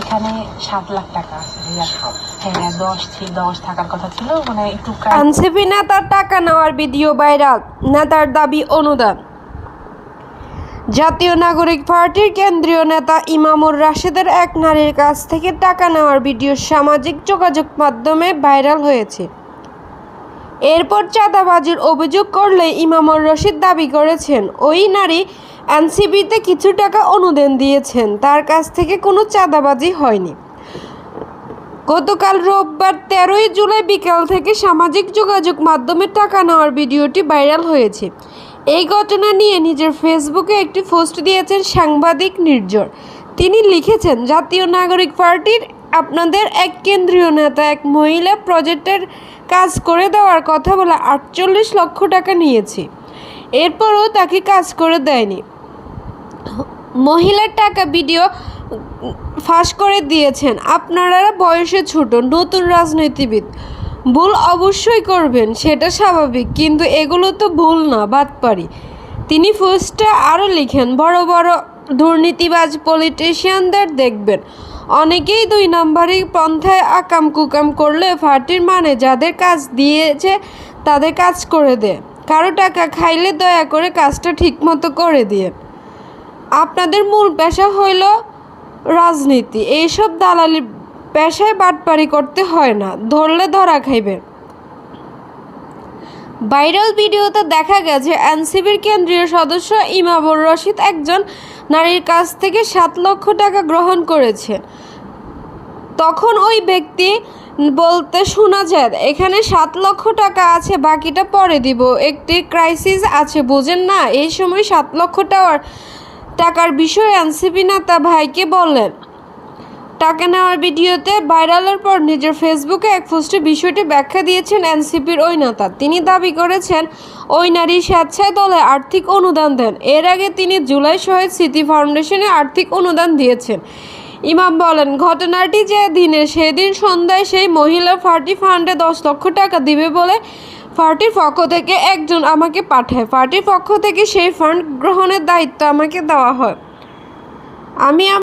এখানে সাত লাখ টাকা আছে হ্যাঁ দশ দশ থাকার কথা ছিল মানে একটু কাজ এনসিপি টাকা নেওয়ার ভিডিও ভাইরাল। নেতার দাবি অনুদান। জাতীয় নাগরিক পার্টির কেন্দ্রীয় নেতা ইমামুর রাশেদের এক নারীর কাছ থেকে টাকা নেওয়ার ভিডিও সামাজিক যোগাযোগ মাধ্যমে ভাইরাল হয়েছে। এরপর চাঁদাবাজির অভিযোগ করলে ইমামুর রশিদ দাবি করেছেন, ওই নারী এনসিবিতে কিছু টাকা অনুদান দিয়েছেন, তার কাছ থেকে কোনো চাঁদাবাজি হয়নি। গতকাল রোববার তেরোই জুলাই বিকাল থেকে সামাজিক যোগাযোগ মাধ্যমে টাকা নেওয়ার ভিডিওটি ভাইরাল হয়েছে। এই ঘটনা নিয়ে নিজের ফেসবুকে একটি পোস্ট দিয়েছেন সাংবাদিক নির্জর তিনি লিখেছেন, জাতীয় নাগরিক পার্টির আপনাদের এক কেন্দ্রীয় নেতা, এক মহিলা প্রজেক্টের কাজ করে দেওয়ার কথা বলে আটচল্লিশ লক্ষ টাকা নিয়েছি। এরপরও তাকে কাজ করে দেয়নি। মহিলার টাকা ভিডিও ফাঁস করে দিয়েছেন। আপনারা বয়সে ছোট, নতুন রাজনীতিবিদ। ভুল অবশ্যই করবেন, সেটা স্বাভাবিক, কিন্তু এগুলো তো ভুল না বাদ পারি তিনি পোস্টে আরও লিখেন, বড় বড় দুর্নীতিবাজ পলিটিশিয়ানদের দেখবেন। অনেকেই দুই নম্বরই পন্থায় আকাম কুকাম করলে পার্টির মানে যাদের কাজ দিয়েছে তাদের কাজ করে দে কারও টাকা খাইলে দয়া করে কাজটা ঠিকমতো করে দিয়ে। আপনাদের মূল পেশা হইল রাজনীতি। এইসব দালালি পেশায় বাটপারি করতে হয় না। ধরলে ধরা খাইবে ভাইরাল ভিডিওতে দেখা গেছে এনসিবির কেন্দ্রীয় সদস্য ইমামুর রশিদ একজন নারীর কাছ থেকে সাত লক্ষ টাকা গ্রহণ করেছে। তখন ওই ব্যক্তি বলতে শোনা যায়, এখানে সাত লক্ষ টাকা আছে, বাকিটা পরে দিব। একটি ক্রাইসিস আছে, বুঝেন না? এই সময় সাত লক্ষ টাকার বিষয়ে এনসিপি নেতা ভাইকে বললেন টাকা নেওয়ার ভিডিওতে ভাইরালের পর নিজের ফেসবুকে এক পোস্টে বিষয়টি ব্যাখ্যা দিয়েছেন এনসিপির ওই নেতা। তিনি দাবি করেছেন, ওই নারী স্বেচ্ছায় দলে আর্থিক অনুদান দেন। এর আগে তিনি জুলাই শহীদ স্মৃতি ফাউন্ডেশনে আর্থিক অনুদান দিয়েছেন। ইমাম বলেন, ঘটনাটি যে দিনে সেদিন সন্ধ্যায় সেই মহিলা পার্টি ফান্ডে দশ লক্ষ টাকা দিবে বলে পার্টির পক্ষ থেকে একজন আমাকে পাঠায়। পার্টির পক্ষ থেকে সেই ফান্ড গ্রহণের দায়িত্ব আমাকে দেওয়া হয়। আম-